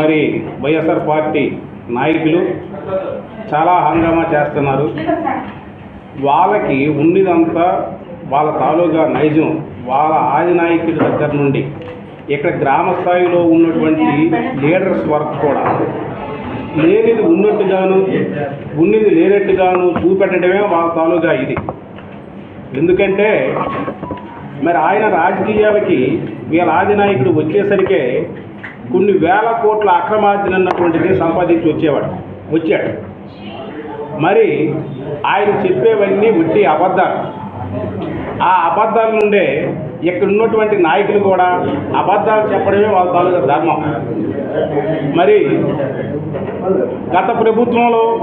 మరి వైఎస్ఆర్ పార్టీ నాయకులు చాలా హంగామా చేస్తున్నారు. వాళ్ళకి ఉన్నదంతా వాళ్ళ తాలూకా నైజం. వాళ్ళ ఆది నాయకుడి దగ్గర నుండి ఇక్కడ గ్రామ స్థాయిలో ఉన్నటువంటి లీడర్స్ వరకు కూడా లేనిది ఉన్నట్టుగాను ఉన్నది లేనట్టుగాను చూపెట్టడమే వాళ్ళ తాలూకా ఇది. ఎందుకంటే మరి ఆయన రాజకీయాలకి వీళ్ళ ఆది నాయకుడు వచ్చేసరికే కొన్ని వేల కోట్ల అక్రమార్జన అన్నటువంటిది సంపాదించి వచ్చేవాడు వచ్చాడు. మరి ఆయన చెప్పేవన్నీ ఉట్టి అబద్ధాలు. ఆ అబద్ధాల నుండే ఇక్కడ ఉన్నటువంటి నాయకులు కూడా అబద్ధాలు చెప్పడమే వాళ్ళ తాలూకా ధర్మం. మరి గత ప్రభుత్వంలో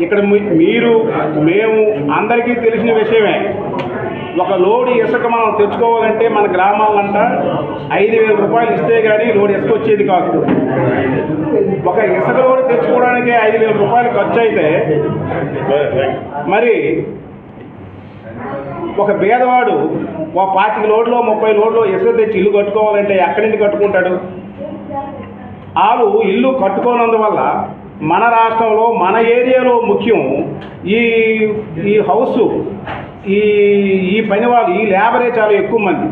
ఇక్కడ మీ- మీరు మేము అందరికీ తెలిసిన విషయమే. ఒక లోడు ఇసుక మనం తెచ్చుకోవాలంటే మన గ్రామాలంట ఐదు వేల రూపాయలు ఇస్తే కానీ లోడు ఇసుక వచ్చేది కాదు. ఒక ఇసుక లోడు తెచ్చుకోవడానికి ఐదు వేల రూపాయలు ఖర్చు అయితే మరి ఒక పేదవాడు ఒక పాతిక లోడ్లో ముప్పై లోడ్లో ఇసుక తెచ్చి ఇల్లు కట్టుకోవాలంటే ఎక్కడి నుండి కట్టుకుంటాడు? వాళ్ళు ఇల్లు కట్టుకోనందువల్ల మన రాష్ట్రంలో మన ఏరియాలో ముఖ్యం ఈ ఈ హౌస్ ఈ ఈ పని వాళ్ళు ఈ లేబరే చాలా ఎక్కువ మంది.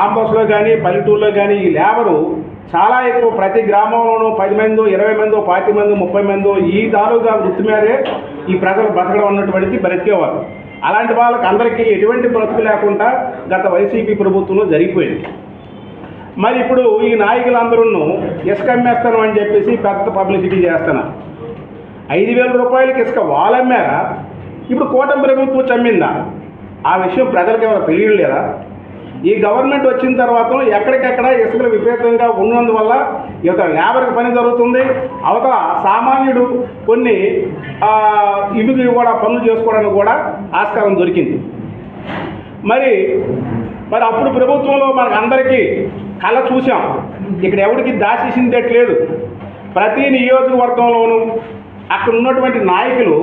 ఆంబోస్లో కానీ పల్లెటూరులో కానీ ఈ లేబరు చాలా ఎక్కువ. ప్రతి గ్రామంలోనూ పది మందో ఇరవై మందో పాతి మందో ముప్పై మందో ఈ తాలూకా వృత్తి మీదే ఈ ప్రజలు బ్రతకడం ఉన్నటువంటిది బ్రతికేవారు అలాంటి వాళ్ళకి అందరికీ ఎటువంటి బ్రతుకు లేకుండా గత వైసీపీ ప్రభుత్వంలో జరిగిపోయింది. మరి ఇప్పుడు ఈ నాయకులందరూ ఇసుక అమ్మేస్తాను అని చెప్పేసి పెద్ద పబ్లిసిటీ చేస్తున్నారు. ఐదు వేల రూపాయలకి ఇసుక వాళ్ళమ్మారా ఇప్పుడు కూటమి ప్రభుత్వం చమ్మిందా ఆ విషయం ప్రజలకు ఎవరు తెలియలేదా ఈ గవర్నమెంట్ వచ్చిన తర్వాత ఎక్కడికెక్కడ ఇసుకలు విపరీతంగా ఉన్నందువల్ల ఇవతల లేబర్కి పని జరుగుతుంది. అవతల సామాన్యుడు కొన్ని ఆ, ఇవి కూడా పనులు చేసుకోవడానికి కూడా ఆస్కారం దొరికింది. మరి మరి అప్పుడు ప్రభుత్వంలో మనకు అందరికీ కళ చూసాం ఇక్కడ ఎవరికి దాచేసిందట్లేదు ప్రతి నియోజకవర్గంలోనూ అక్కడ ఉన్నటువంటి నాయకులు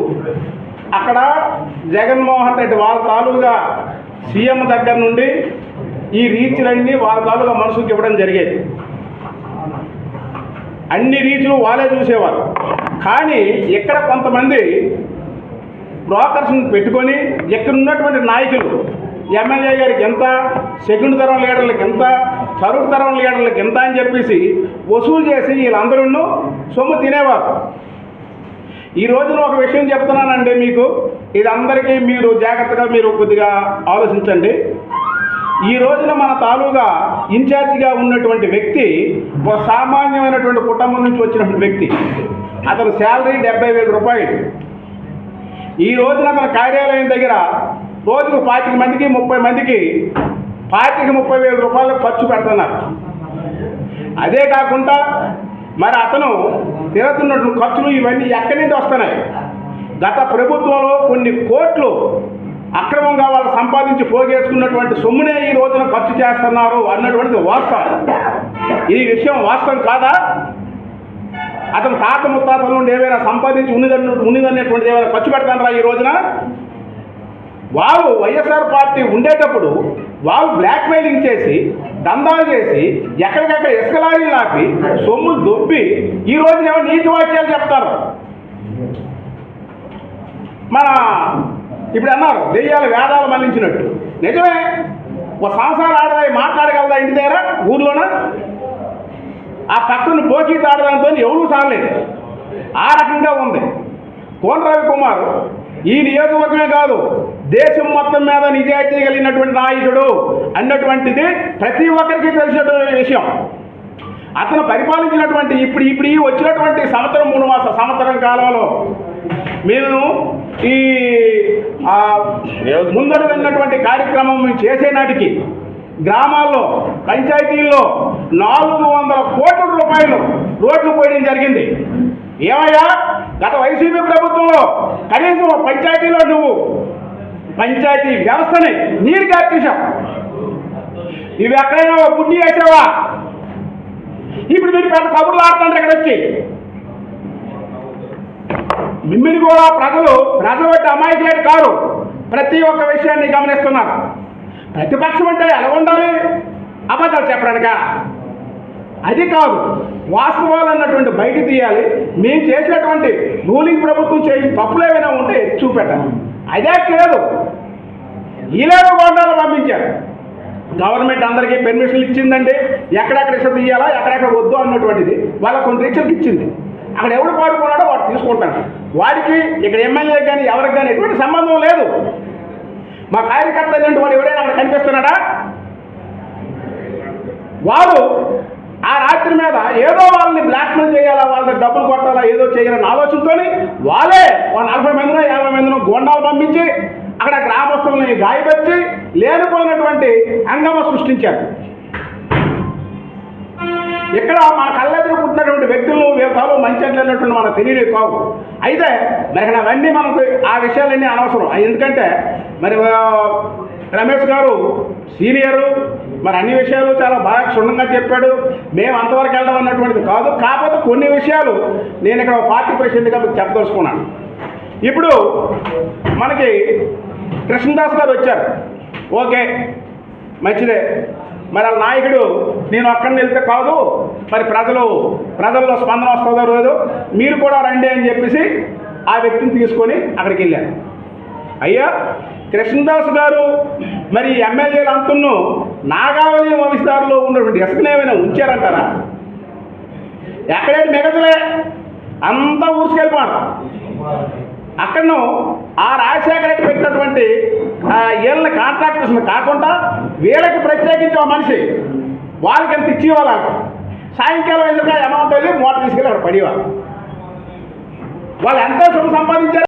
అక్కడ జగన్మోహన్ రెడ్డి వాళ్ళ తాలూగా సీఎం దగ్గర నుండి ఈ రీచ్లన్నీ వాళ్ళ తాలూగా మనసుకి ఇవ్వడం జరిగేది. అన్ని రీచ్లు వాళ్ళే చూసేవారు. కానీ ఇక్కడ కొంతమంది బ్రోకర్స్ని పెట్టుకొని ఇక్కడ ఉన్నటువంటి నాయకులు ఎమ్మెల్యే గారికి ఎంత సెకండ్ తరం లీడర్లకు ఎంత థర్డ్ తరం లీడర్లకు ఎంత అని చెప్పేసి వసూలు చేసి వీళ్ళందరూ సొమ్ము తినేవారు. ఈ రోజున ఒక విషయం చెప్తున్నానండి మీకు. ఇది అందరికీ మీరు జాగ్రత్తగా మీరు కొద్దిగా ఆలోచించండి. ఈ రోజున మన తాలూగా ఇన్ఛార్జిగా ఉన్నటువంటి వ్యక్తి ఒక సామాన్యమైనటువంటి కుటుంబం నుంచి వచ్చినటువంటి వ్యక్తి. అతను శాలరీ డెబ్బై వేల రూపాయలు. ఈ రోజున అతని కార్యాలయం దగ్గర రోజుకు పాతిక మందికి ముప్పై మందికి పాతిక ముప్పై వేల రూపాయలు ఖర్చు పెడుతున్నారు. అదే కాకుండా మరి అతను తిరుగుతున్నట్లు ఖర్చులు ఇవన్నీ ఎక్కడి నుంచి వస్తున్నాయి? గత ప్రభుత్వంలో కొన్ని కోట్లు అక్రమంగా వాళ్ళు సంపాదించి పోగేసుకున్నటువంటి సొమ్మునే ఈ రోజున ఖర్చు చేస్తున్నారు అన్నటువంటిది వాస్తవం. ఈ విషయం వాస్తవం కాదా? అతను తాత ముత్తాతల నుండి ఏమైనా సంపాదించి ఉన్నదన్న ఉన్నదనేటువంటిది ఏమైనా ఖర్చు పెడతానరా ఈ రోజున? వారు వైఎస్ఆర్ పార్టీ ఉండేటప్పుడు వాళ్ళు బ్లాక్మెయిలింగ్ చేసి దందాలు చేసి ఎక్కడికక్కడ ఇసుక లారీలు ఆపి దొబ్బి ఈ రోజున ఏమో నీతి వాక్యాలు చెప్తారు. మన ఇప్పుడు అన్నారు దెయ్యాలు వేదాలు మళ్ళించినట్టు నిజమే ఒక సంసారం ఆడదాయి మాట్లాడగలదా ఇంటి దగ్గర ఊర్లోన? ఆ పక్కన పోకీ తాడడంతో ఎవరూ సాగలేదు ఆ రకంగా ఉంది. కోన రవికుమార్ ఈ నియోజకవర్గమే కాదు దేశం మొత్తం మీద నిజాయితీ కలిగినటువంటి నాయకుడు అన్నటువంటిది ప్రతి ఒక్కరికి తెలిసినటువంటి విషయం. అతను పరిపాలించినటువంటి ఇప్పుడు ఇప్పుడు ఈ వచ్చినటువంటి సంవత్సరం మూడు మాస సంవత్సరం కాలంలో మేము ఈ ముందడు వెళ్ళినటువంటి కార్యక్రమం మేము చేసే నాటికి గ్రామాల్లో పంచాయతీల్లో నాలుగు వందల కోట్ల రూపాయలు రోడ్లు పోయడం జరిగింది. ఏమయ్యా? గత వైసీపీ ప్రభుత్వంలో కనీసం పంచాయతీలో నువ్వు పంచాయతీ వ్యవస్థని నీరు గార్చేశావు నువ్వు ఎక్కడైనా ఒక బుద్ధి వేసావా ఇప్పుడు మీరు పెద్ద కబుర్లు ఆడుతుంటే ఇక్కడ వచ్చి. మిమ్మల్ని కూడా ప్రజలు ప్రజలు బట్టి అమాయకులేడు కారు. ప్రతి ఒక్క విషయాన్ని గమనిస్తున్నారు. ప్రతిపక్షం అంటే ఎలా ఉండాలి? అబద్ధాలు చెప్పడానిక? అది కాదు. వాస్తవాలు అన్నటువంటి బయట తీయాలి. మేము చేసినటువంటి రూలింగ్ ప్రభుత్వం చేసిన తప్పులు ఏమైనా ఉంటే చూపెట్టాలి. అదే లేదు ఈలేరు గోండాలు పంపించారు. గవర్నమెంట్ అందరికీ పెర్మిషన్లు ఇచ్చిందండి ఎక్కడెక్కడ ఇష్టం తీయాలా ఎక్కడెక్కడ వద్దు అన్నటువంటిది వాళ్ళ కొన్ని రీచర్కి ఇచ్చింది. అక్కడ ఎవడు పాడుకున్నాడో వాడు తీసుకుంటాడు. వాడికి ఇక్కడ ఎమ్మెల్యే కానీ ఎవరికి కానీ ఎటువంటి సంబంధం లేదు. మా కార్యకర్త అనేటువంటి వాడు ఎవడైనా అక్కడ కనిపిస్తున్నాడా? వాడు ఆ రాత్రి మీద ఏదో వాళ్ళని బ్లాక్మెయిల్ చేయాలా వాళ్ళని డబ్బులు కొట్టాలా ఏదో చేయాలని ఆలోచనతో వాళ్ళే ఒక నలభై మందినో యాభై మందినో గోండాలు పంపించి అక్కడ గ్రామస్తుల్ని గాయపరిచి లేనిపోయినటువంటి అంగమ సృష్టించారు. ఇక్కడ మన కళ్ళెదురు పుట్టినటువంటి వ్యక్తులు వీళ్ళతో మంచి అట్లైనటువంటి మనకు తెలియదు కావు. అయితే మరి అవన్నీ మనకు ఆ విషయాలన్నీ అనవసరం. ఎందుకంటే మరి రమేష్ గారు సీనియరు. మరి అన్ని విషయాలు చాలా బాగా క్షుణ్ణంగా చెప్పాడు. మేము అంతవరకు వెళ్ళడం అన్నటువంటిది కాదు. కాకపోతే కొన్ని విషయాలు నేను ఇక్కడ ఒక పార్టీ ప్రెసిడెంట్గా మీకు చెప్పదలుచుకున్నాను. ఇప్పుడు మనకి కృష్ణదాస్ గారు వచ్చారు. ఓకే మంచిదే. మరి వాళ్ళ నాయకుడు నేను అక్కడ వెళ్తే కాదు. మరి ప్రజలు ప్రజల్లో స్పందన వస్తుందో రోజు మీరు కూడా రండి అని చెప్పేసి ఆ వ్యక్తిని తీసుకొని అక్కడికి వెళ్ళారు. అయ్యా కృష్ణదాస్ గారు మరి ఎమ్మెల్యేలు అంతును నాగావళి వంశధారులో ఉన్నటువంటి ఎస్కలు ఏమైనా ఉంచారంటారా? ఎక్కడైతే మిగతలే? అంతా ఊసుకెళ్ళిపోరు అక్కడను ఆ రాజశేఖర రెడ్డి పెట్టినటువంటి ఆ, వీళ్ళని కాంట్రాక్టర్స్ కాకుండా వీళ్ళకి ప్రత్యేకించి ఒక మనిషి వాళ్ళకి ఎంత ఇచ్చేవాళ్ళు సాయంకాలం ఎందుకు అమౌంట్ వెళ్ళి మూట తీసుకెళ్ళి అక్కడ పడేవాళ్ళు? వాళ్ళు ఎంతో సొమ్ము సంపాదించారు.